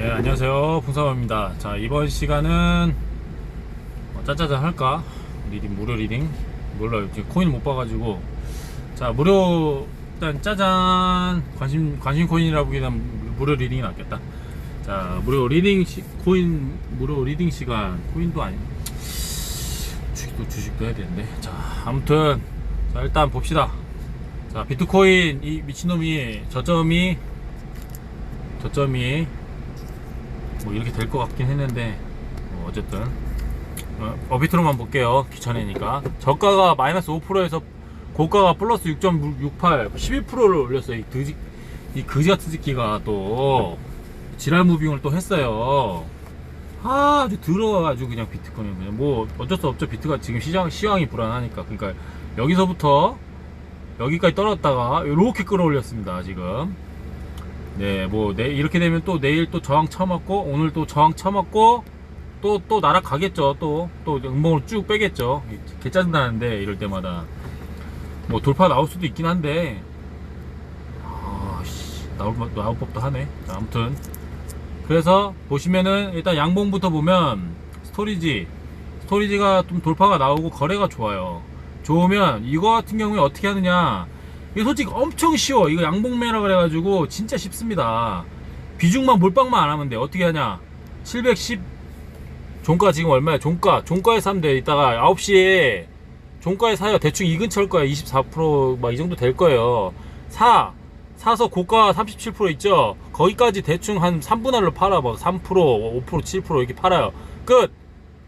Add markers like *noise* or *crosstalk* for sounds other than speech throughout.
네, 안녕하세요. 풍사입니다. 자, 이번 시간은 어, 짜짜자 할까? 리딩, 무료 리딩? 몰라요. 지금 코인 못 봐가지고. 자, 무료, 일단 짜잔. 관심, 관심 코인이라 보기엔 무료 리딩이 낫겠다. 자, 무료 리딩, 시, 코인, 무료 리딩 시간. 코인도 아니 주식도, 주식도 해야 되는데. 자, 아무튼. 자, 일단 봅시다. 자, 비트코인, 이 미친놈이, 저점이, 저점이 뭐 이렇게 될 것 같긴 했는데 뭐 어쨌든. 어, 어비트로만 볼게요 귀찮으니까. 저가가 마이너스 5%에서 고가가 플러스 6.68 11%를 올렸어요 이 그지 이 그지 같은 새끼가 또. 지랄 무빙을 또 했어요. 아, 아주 들어가가지고 그냥 비트코인 그냥 뭐 어쩔 수 없죠. 비트가 지금 시장 시황이 불안하니까. 그러니까 여기서부터 여기까지 떨어졌다가 이렇게 끌어올렸습니다 지금 네, 뭐, 내, 이렇게 되면 또 내일 또 저항 쳐맞고, 오늘 또 저항 쳐맞고, 또, 또 날아가겠죠. 또, 또 음봉을 쭉 빼겠죠. 개 짜증 나는데, 이럴 때마다. 뭐, 돌파 나올 수도 있긴 한데, 아, 씨, 나올, 법- 나올 법도 하네. 자, 아무튼. 그래서, 보시면은, 일단 양봉부터 보면, 스토리지, 스토리지가 좀 돌파가 나오고, 거래가 좋아요. 좋으면, 이거 같은 경우에 어떻게 하느냐, 이거 솔직히 엄청 쉬워. 이거 양봉매라 그래가지고 진짜 쉽습니다. 비중만 몰빵만 안 하면 돼. 어떻게 하냐? 710 종가 지금 얼마야? 종가 종가에 사면 돼. 이따가 9시에 종가에 사요. 대충 이 근처일 거야. 24%막 이 정도 될 거예요. 사 사서 고가 37% 있죠. 거기까지 대충 한 3분 할로 팔아. 막 3%, 5%, 7% 이렇게 팔아요. 끝.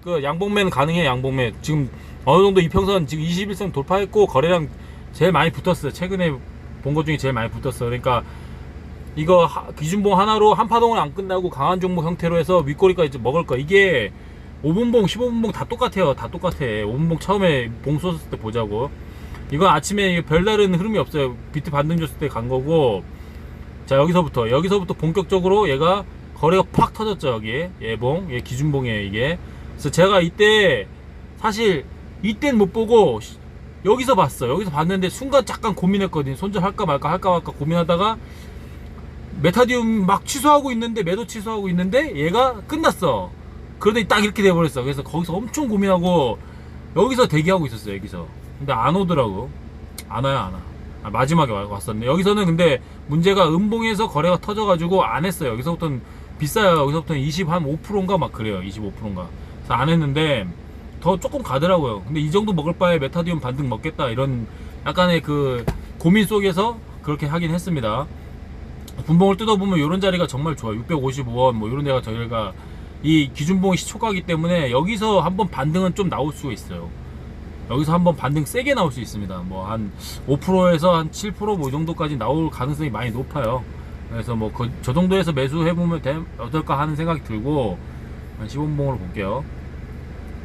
그 양봉매는 가능해. 양봉매 지금 어느 정도 이평선 지금 21선 돌파했고 거래량 제일 많이 붙었어요. 최근에 본 것 중에 제일 많이 붙었어. 그러니까 이거 하- 기준봉 하나로 한 파동을 안 끝나고 강한 종목 형태로 해서 윗꼬리까지 먹을 거. 이게 5분봉, 15분봉 다 똑같아요. 다 똑같아. 5분봉 처음에 봉 쏘았을 때 보자고. 이건 아침에 별다른 흐름이 없어요. 비트 반등 줬을 때 간 거고. 자, 여기서부터. 여기서부터 본격적으로 얘가 거래가 팍 터졌죠. 여기. 예봉. 얘 기준봉이에요. 이게. 그래서 제가 이때 사실 이땐 못 보고 여기서 봤어. 여기서 봤는데 순간 잠깐 고민했거든. 손절할까 말까 할까 말까 고민하다가 메타디움 막 취소하고 있는데 매도 취소하고 있는데 얘가 끝났어. 그러더니 딱 이렇게 돼버렸어. 그래서 거기서 엄청 고민하고 여기서 대기하고 있었어요. 여기서. 근데 안 오더라고. 안 와요, 안 와. 아, 마지막에 와- 왔었네. 여기서는 근데 문제가 음봉에서 거래가 터져가지고 안 했어요. 여기서부터는 비싸요. 여기서부터는 20 한 5%인가 막 그래요. 25%인가. 그래서 안 했는데 더 조금 가더라고요. 근데 이 정도 먹을 바에 메타디움 반등 먹겠다 이런 약간의 그 고민 속에서 그렇게 하긴 했습니다. 분봉을 뜯어보면 이런 자리가 정말 좋아요. 655원 뭐 이런 데가 저희가 이 기준봉이 시초가기 때문에 여기서 한번 반등은 좀 나올 수가 있어요. 여기서 한번 반등 세게 나올 수 있습니다. 뭐 한 5%에서 한 7%뭐 이 정도까지 나올 가능성이 많이 높아요. 그래서 뭐 저 정도에서 매수해보면 되- 어떨까 하는 생각이 들고 한 15분봉으로 볼게요.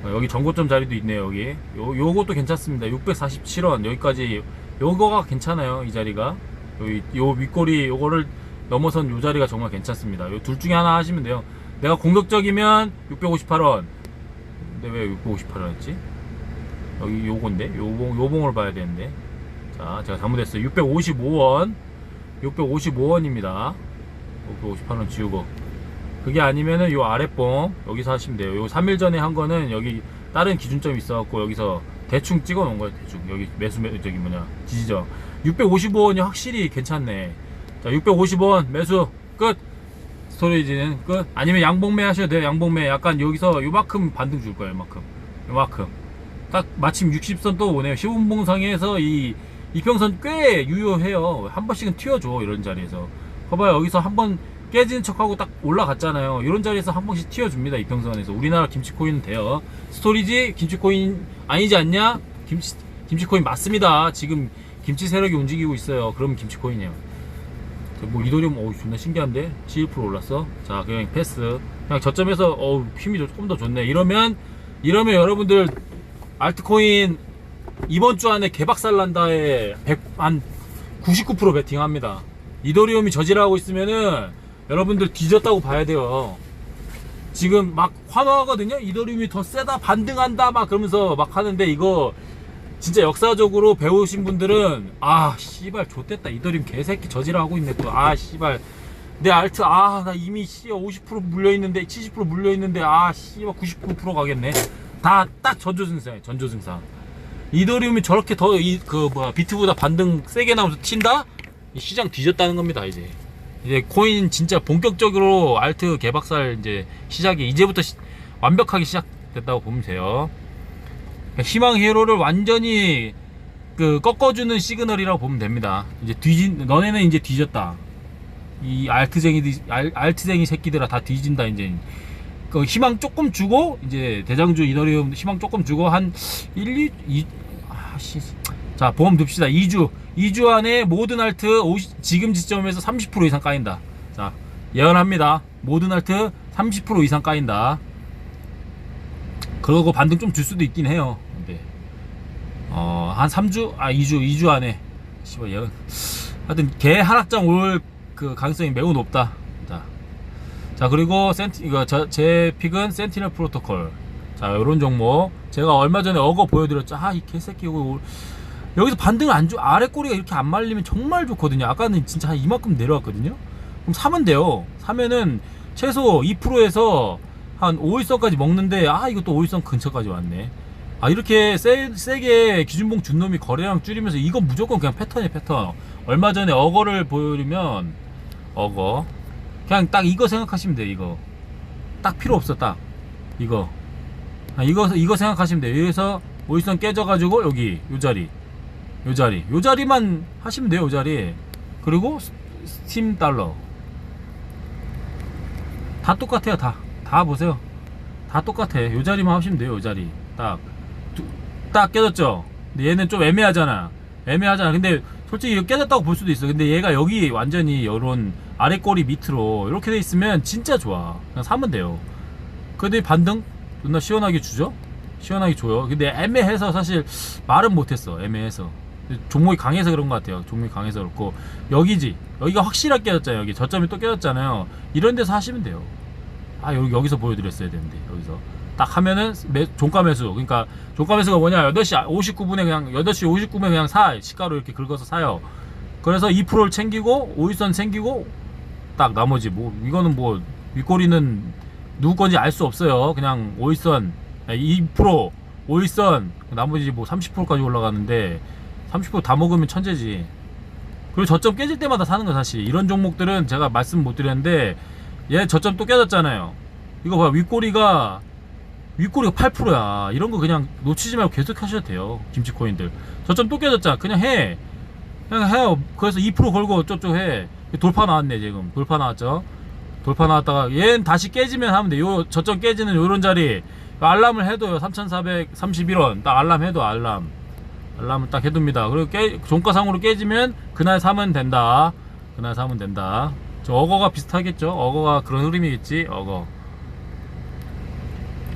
어, 여기 정고점 자리도 있네요 여기. 요, 요것도 괜찮습니다. 647원. 여기까지 요거가 괜찮아요 이 자리가. 여기 요 윗꼬리 요거를 넘어선 요 자리가 정말 괜찮습니다. 요 둘 중에 하나 하시면 돼요. 내가 공격적이면 658원. 근데 왜 658원이었지? 여기 요건데? 요봉 요봉을 봐야 되는데. 자 제가 잘못했어요. 655원. 655원입니다. 658원 지우고 그게 아니면은 요 아랫봉 여기서 하시면 돼요. 요 3일 전에 한 거는 여기 다른 기준점이 있어갖고 여기서 대충 찍어 놓은 거예요. 대충 여기 매수 매 저기 뭐냐 지지점 655원이 확실히 괜찮네. 자 650원 매수 끝. 스토리지는 끝. 아니면 양봉매 하셔도 돼요. 양봉매 약간 여기서 요만큼 반등 줄 거예요. 요만큼 요만큼 딱 마침 60선 또 오네요. 15분봉상에서 이 이평선 꽤 유효해요. 한 번씩은 튀어줘 이런 자리에서. 봐봐요 여기서 한번 깨지는 척하고 딱 올라갔잖아요. 이런 자리에서 한 번씩 튀어줍니다. 이평선에서. 우리나라 김치코인은 돼요. 스토리지 김치코인 아니지 않냐? 김치, 김치코인 맞습니다. 지금 김치 세력이 움직이고 있어요. 그러면 김치코인이에요. 저뭐 이도리움 어우 존나 신기한데 11% 올랐어. 자 그냥 패스. 그냥 저점에서 어우 힘이 조금 더 좋네. 이러면 이러면 여러분들 알트코인 이번 주 안에 개박살 난다에 100, 한 99% 베팅합니다. 이더리움이 저지하고 있으면은 여러분들 뒤졌다고 봐야 돼요. 지금 막 환호하거든요. 이더리움이 더 세다, 반등한다, 막 그러면서 막 하는데 이거 진짜 역사적으로 배우신 분들은 아 씨발 좆됐다. 이더리움 개새끼 저지하고 있네 또. 아 씨발. 내 알트 아 나 이미 씨50% 물려 있는데 70% 물려 있는데 아 씨발 99% 가겠네. 다 딱 전조 증상 전조 증상. 이더리움이 저렇게 더 이 그 뭐야 비트보다 반등 세게 나오면서 튄다? 이 시장 뒤졌다는 겁니다 이제 이제 코인 진짜 본격적으로 알트 개박살 이제 시작이 이제부터 시- 완벽하게 시작됐다고 보면 돼요. 희망 히어로를 완전히 그 꺾어주는 시그널이라고 보면 됩니다. 이제 뒤진 너네는 이제 뒤졌다. 이 알트쟁이 알, 알트쟁이 새끼들아 다 뒤진다 이제. 그 희망 조금 주고 이제 대장주 이더리움 희망 조금 주고 한 1, 2, 2 아씨. 자 보험 둡시다. 2주 2주 안에 모든 알트 50, 지금 지점에서 30% 이상 까인다. 자 예언합니다. 모든 알트 30% 이상 까인다. 그러고 반등 좀 줄 수도 있긴 해요. 근데 어 한 3주? 아 2주 2주 안에. 씨발 예언. 하여튼 개 하락장 올 그 가능성이 매우 높다. 자, 자 그리고 센티 이거 저, 제 픽은 센티널 프로토콜. 자 이런 종목. 제가 얼마 전에 어거 보여드렸죠. 아 이 개새끼 이거 여기서 반등을 안 줘. 아래 꼬리가 이렇게 안 말리면 정말 좋거든요. 아까는 진짜 한 이만큼 내려왔거든요. 그럼 사면 돼요. 사면은 최소 2%에서 한 5일선까지 먹는데 아 이것도 5일선 근처까지 왔네. 아 이렇게 세, 세게 기준봉 준 놈이 거래량 줄이면서 이건 무조건 그냥 패턴이에요 패턴 얼마 전에 어거를 보여드리면 어거 그냥 딱 이거 생각하시면 돼요 이거 딱 필요 없어 딱 이거 아, 이거 이거 생각하시면 돼요 여기서 오일선 깨져가지고 여기 요 자리 요 자리. 요 자리만 하시면 돼요 요 자리. 그리고 스- 스팀 달러. 다 똑같아요 다. 다 보세요. 다 똑같아 요. 자리만 하시면 돼요 요 자리. 딱. 두- 딱 깨졌죠? 근데 얘는 좀 애매하잖아. 애매하잖아. 근데 솔직히 깨졌다고 볼 수도 있어. 근데 얘가 여기 완전히 요런 아래 꼬리 밑으로 이렇게 돼 있으면 진짜 좋아. 그냥 사면 돼요. 근데 반등? 존나 시원하게 주죠? 시원하게 줘요. 근데 애매해서 사실 말은 못했어. 애매해서 종목이 강해서 그런 것 같아요. 종목이 강해서 그렇고. 여기지. 여기가 확실하게 깨졌잖아요. 여기 저점이 또 깨졌잖아요. 이런 데서 하시면 돼요. 아 여기 여기서 보여드렸어야 되는데 여기서. 딱 하면은 매, 종가 매수. 그러니까 종가 매수가 뭐냐. 8시 59분에 그냥 8시 59분에 그냥 사 시가로 이렇게 긁어서 사요. 그래서 2%를 챙기고 5일선 챙기고 딱 나머지 뭐 이거는 뭐 윗꼬리는 누구 건지 알 수 없어요. 그냥 5일선 2% 5일선 나머지 뭐 30%까지 올라가는데 30%다 먹으면 천재지. 그리고 저점 깨질 때마다 사는 거 사실. 이런 종목들은 제가 말씀 못 드렸는데 얘 저점 또 깨졌잖아요. 이거 봐 윗꼬리가 윗꼬리가 8%야. 이런 거 그냥 놓치지 말고 계속 하셔도 돼요 김치코인들. 저점 또 깨졌잖아. 그냥 해. 그냥 해요 그래서 2% 걸고 어쩌고 해. 돌파 나왔네 지금. 돌파 나왔죠? 돌파 나왔다가 얘는 다시 깨지면 하면 돼요 저점 깨지는 요런 자리. 알람을 해둬요 3431원. 딱 알람 해도 알람 알람을 딱 해둡니다 그리고 깨, 종가상으로 깨지면 그날 사면 된다 그날 사면 된다 저 어거가 비슷하겠죠 어거가 그런 흐름이겠지 어거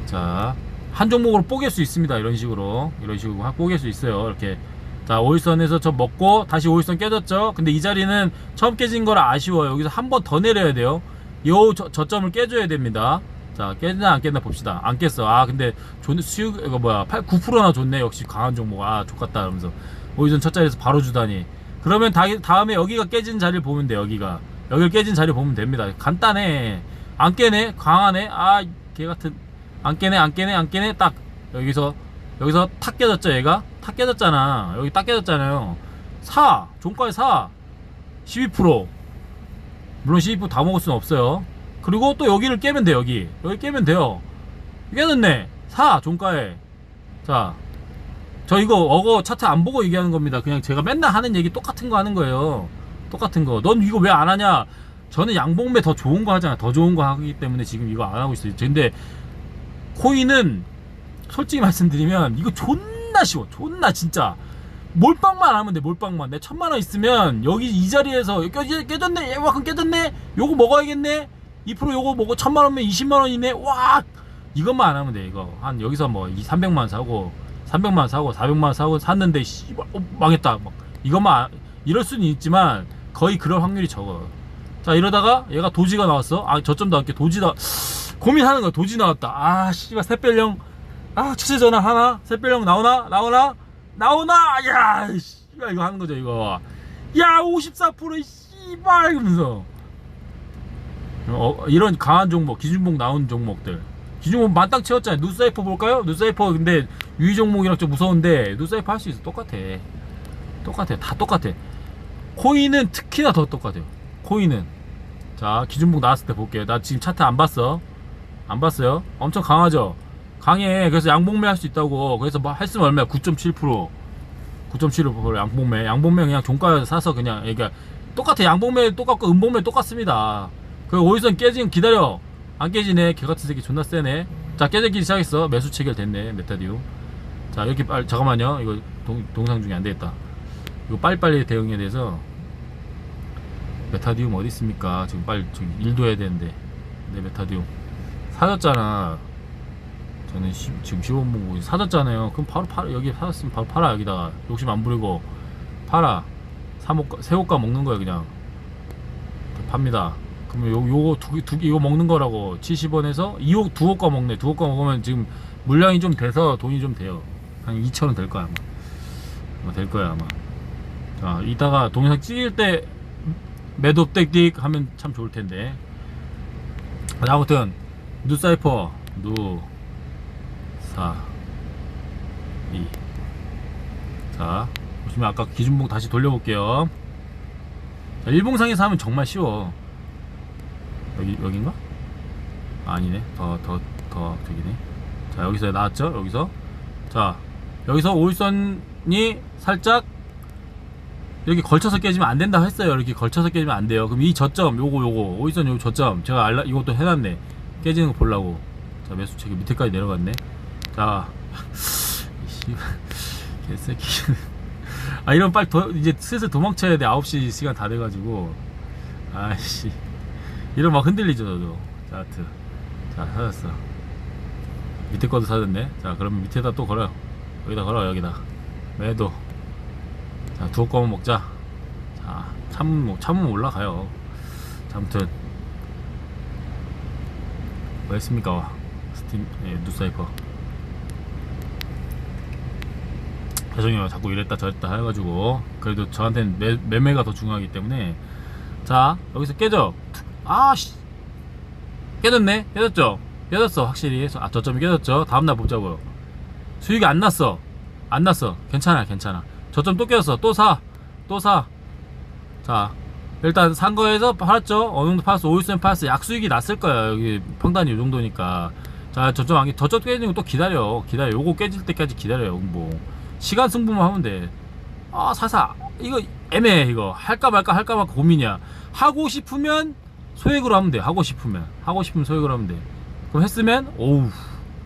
자, 한 종목으로 뽀갤 수 있습니다. 이런 식으로. 이런 식으로 확 뽀갤 수 있어요. 이렇게. 자, 5일선에서 저 먹고 다시 5일선 깨졌죠? 근데 이 자리는 처음 깨진 거라 아쉬워요. 여기서 한 번 더 내려야 돼요. 요 저, 저점을 깨줘야 됩니다. 자, 깨지나 안 깼나 봅시다. 안 깼어. 아, 근데 존, 수익, 이거 뭐야. 8, 9%나 줬네. 역시 강한 종목. 아, 좋겠다. 이러면서. 5일선 첫 자리에서 바로 주다니. 그러면 다, 다음에 여기가 깨진 자리를 보면 돼, 여기가. 여기를 깨진 자리를 보면 됩니다. 간단해. 안 깨네? 강하네? 아, 개 같은. 안 깨네 안 깨네 안 깨네 딱 여기서 여기서 탁 깨졌죠 얘가 탁 깨졌잖아 여기 딱 깨졌잖아요 사 종가에 사12% 물론 12%다 먹을 수는 없어요 그리고 또 여기를 깨면 돼 여기. 여기 깨면 돼요. 깨졌네. 사 종가에. 자 저 이거 어거 차트 안 보고 얘기하는 겁니다. 그냥 제가 맨날 하는 얘기 똑같은 거 하는 거예요. 똑같은 거 넌 이거 왜 안 하냐? 저는 양봉매 더 좋은 거 하잖아. 더 좋은 거 하기 때문에 지금 이거 안 하고 있어요. 근데 코인은 솔직히 말씀드리면 이거 존나 쉬워. 존나 진짜. 몰빵만 안 하면 돼 몰빵만. 내 천만 원 있으면 여기 이 자리에서 깨, 깨졌네? 얘만큼 깨졌네? 요거 먹어야겠네 2% 요거 먹어 천만 원면 20만 원이네? 와! 이것만 안 하면 돼 이거. 한 여기서 뭐 300만 원 사고 300만 원 사고 400만 원 사고 샀는데 씨발 어, 망했다. 막 이것만 안- 이럴 수는 있지만 거의 그럴 확률이 적어. 자 이러다가 얘가 도지가 나왔어. 아 저점 나왔게 도지다 고민하는 거야. 도지 나왔다. 아 씨발 새별령. 아 추세 전화 하나? 새별령 나오나? 나오나? 나오나? 야 씨발 이거 하는 거죠 이거. 야 54% 씨발! 이러면서 어, 이런 강한 종목, 기준봉 나온 종목들. 기준봉 만땅 채웠잖아요. 누사이퍼 볼까요? 누사이퍼 근데 유의 종목이랑 좀 무서운데 누사이퍼 할 수 있어. 똑같아. 똑같아. 다 똑같아. 코인은 특히나 더 똑같아요. 코인은. 자, 기준봉 나왔을 때 볼게요. 나 지금 차트 안 봤어. 안 봤어요? 엄청 강하죠? 강해. 그래서 양봉매 할 수 있다고. 그래서 뭐 했으면 얼마야? 9.7%. 9.7% 양봉매. 양봉매 그냥 종가 사서 그냥, 그러니까 똑같아. 양봉매 똑같고 음봉매 똑같습니다. 그 오일선 깨지면 기다려. 안 깨지네. 개 같은 새끼 존나 세네. 자, 깨지기 시작했어. 매수 체결됐네. 메타디움. 자, 이렇게 빨리, 잠깐만요. 이거 동, 동상 중에 안 되겠다. 이거 빨리빨리 대응해야 돼서. 메타디움 어디 있습니까? 지금 빨리 지금 일도 해야 되는데. 네, 메타디움. 사줬잖아. 저는 시- 지금 시원 보고 사줬잖아요. 그럼 바로 팔아. 여기 사줬으면 바로 팔아. 여기다가. 욕심 안 부리고. 팔아. 사목가, 새우가 먹는 거야, 그냥. 팝니다. 그러면 요, 요거 두, 개- 두 개, 이거 먹는 거라고. 70원에서 2호, 두 호가 먹네. 두 호가 먹으면 지금 물량이 좀 돼서 돈이 좀 돼요. 한 2천원 될 거야, 아마. 아마 될 거야, 아마. 자, 이따가 동영상 찍을 때 매도 띡띡 하면 참 좋을 텐데. 자, 아무튼, 누사이퍼, 누, 사, 이. 자, 보시면 아까 기준봉 다시 돌려볼게요. 자, 일봉상에서 하면 정말 쉬워. 여기, 여긴가? 아, 아니네. 더, 더, 더, 저기네. 자, 여기서 나왔죠? 여기서. 자, 여기서 오일선이 살짝 이렇게 걸쳐서 깨지면 안 된다 했어요. 이렇게 걸쳐서 깨지면 안 돼요. 그럼 이 저점, 요거, 요거, 오일선 요 저점, 제가 알라, 이것도 해놨네. 깨지는 거 보려고. 자, 매수 체계 밑에까지 내려갔네. 자, *laughs* 이 씨, 개새끼. 아, 이런 빨리 더, 이제 슬슬 도망쳐야 돼. 9시 시간 다 돼가지고. 아이씨. 이런 막 흔들리죠, 저도. 자, 하트. 자, 사졌어. 밑에 거도 사졌네. 자, 그러면 밑에다 또 걸어요. 여기다 걸어, 여기다. 매도. 자, 두어 거만 먹자. 자, 뭐- 참으면 올라가요. 자, 아무튼. 뭐 했습니까? 스팀, 예, 누사이퍼. 죄송해요. 자꾸 이랬다 저랬다 해가지고. 그래도 저한테는 매, 매매가 더 중요하기 때문에. 자, 여기서 깨져. 아, 씨. 깨졌네? 깨졌죠? 깨졌어, 확실히. 아, 저점이 깨졌죠? 다음날 보자고요. 수익이 안 났어. 안 났어. 괜찮아, 괜찮아. 저점 또 깨졌어. 또 사. 또 사. 자, 일단 산 거에서 팔았죠? 어느 정도 팔았어. 5일선 팔았어. 약수익이 났을 거야. 여기 평단이 이 정도니까. 자, 저점 안 깨, 저점 깨지는 거 또 기다려. 기다려. 요거 깨질 때까지 기다려요. 뭐. 시간 승부만 하면 돼. 아, 사사. 이거 애매해, 이거. 할까 말까 할까 말까 고민이야. 하고 싶으면 소액으로 하면 돼. 하고 싶으면. 하고 싶으면 소액으로 하면 돼. 그럼 했으면, 오우.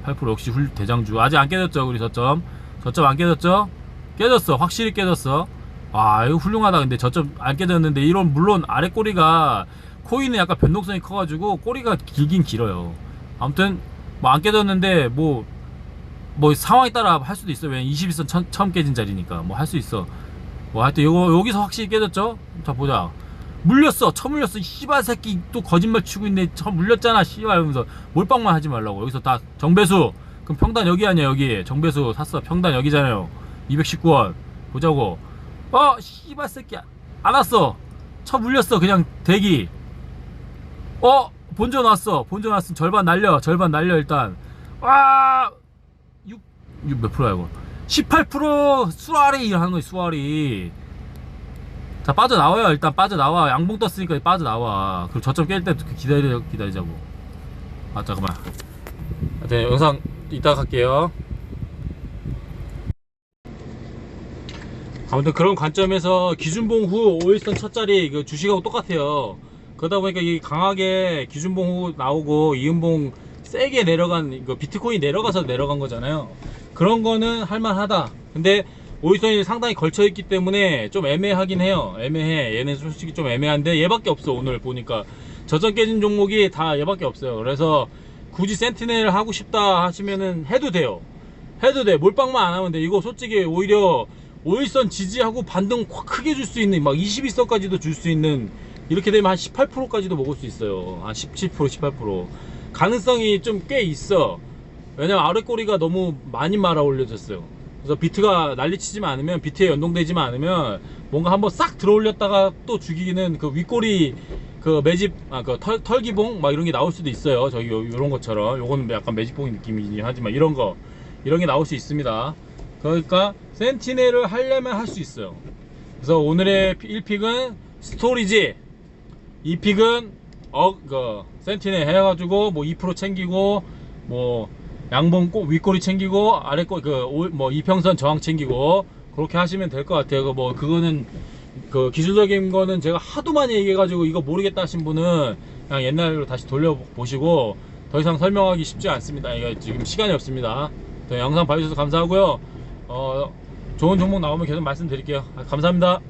8% 역시 훌 대장주. 아직 안 깨졌죠, 우리 저점. 저점 안 깨졌죠? 깨졌어. 확실히 깨졌어. 아, 이거 훌륭하다. 근데 저점 안 깨졌는데, 이런, 물론 아래 꼬리가, 코인은 약간 변동성이 커가지고, 꼬리가 길긴 길어요. 아무튼, 뭐 안 깨졌는데, 뭐, 뭐 상황에 따라 할 수도 있어. 왜냐면 21선 처, 처음 깨진 자리니까. 뭐 할 수 있어. 뭐 하여튼 요거, 여기서 확실히 깨졌죠? 자, 보자. 물렸어. 처물렸어. 씨발 새끼 또 거짓말 치고 있네. 처 물렸잖아. 씨발 이러면서 몰빵만 하지 말라고. 여기서 다 정배수. 그럼 평단 여기 아니야, 여기. 정배수 샀어. 평단 여기잖아요. 219원. 보자고. 어, 씨발 새끼. 안 왔어. 처 물렸어. 그냥 대기. 어, 본전 왔어. 본전 왔으면 절반 날려. 절반 날려, 일단. 와! 6, 6몇 프로야, 이거? 18% 수아리 하는 거야, 수아리. 자 빠져나와요. 일단 빠져나와. 양봉 떴으니까 빠져나와. 그리고 저점 깰 때 기다려 기다리자고. 아 잠깐만. 네 영상 이따 갈게요. 아무튼 그런 관점에서 기준봉 후 5일선 첫 자리 그 주식하고 똑같아요. 그러다 보니까 이 강하게 기준봉 후 나오고 이은봉 세게 내려간 이거 비트코인 내려가서 내려간 거잖아요. 그런 거는 할만하다. 근데 오일선이 상당히 걸쳐 있기 때문에 좀 애매하긴 해요. 애매해. 얘는 솔직히 좀 애매한데 얘밖에 없어 오늘 보니까. 저점 깨진 종목이 다 얘밖에 없어요. 그래서 굳이 센티넬 하고 싶다 하시면은 해도 돼요. 해도 돼. 몰빵만 안 하면 돼. 이거 솔직히 오히려 오일선 지지하고 반등 확 크게 줄 수 있는 막 21선까지도 줄 수 있는 이렇게 되면 한 18%까지도 먹을 수 있어요. 한 17% 18% 가능성이 좀 꽤 있어. 왜냐면 아래 꼬리가 너무 많이 말아 올려졌어요 그래서 비트가 난리치지만 않으면 비트에 연동되지만 않으면 뭔가 한번 싹 들어 올렸다가 또 죽이는 그 윗꼬리 그 매집 아그털 털기봉 막 이런 게 나올 수도 있어요. 저기 요, 요런 것처럼 요거는 약간 매집봉 느낌이긴 하지만 이런 거 이런 게 나올 수 있습니다. 그러니까 센티넬을 하려면 할 수 있어요. 그래서 오늘의 1픽은 스토리지 2픽은 어, 그 센티넬 해가지고 뭐 2% 챙기고 뭐 양봉 꼭 윗꼬리 챙기고 아래 꼬그뭐 이평선 저항 챙기고 그렇게 하시면 될 것 같아요. 그뭐 그거는 그 기술적인 거는 제가 하도 많이 얘기해가지고 이거 모르겠다 하신 분은 그냥 옛날로 다시 돌려보시고 더 이상 설명하기 쉽지 않습니다. 이거 지금 시간이 없습니다. 더 영상 봐주셔서 감사하고요. 어, 좋은 종목 나오면 계속 말씀드릴게요. 감사합니다.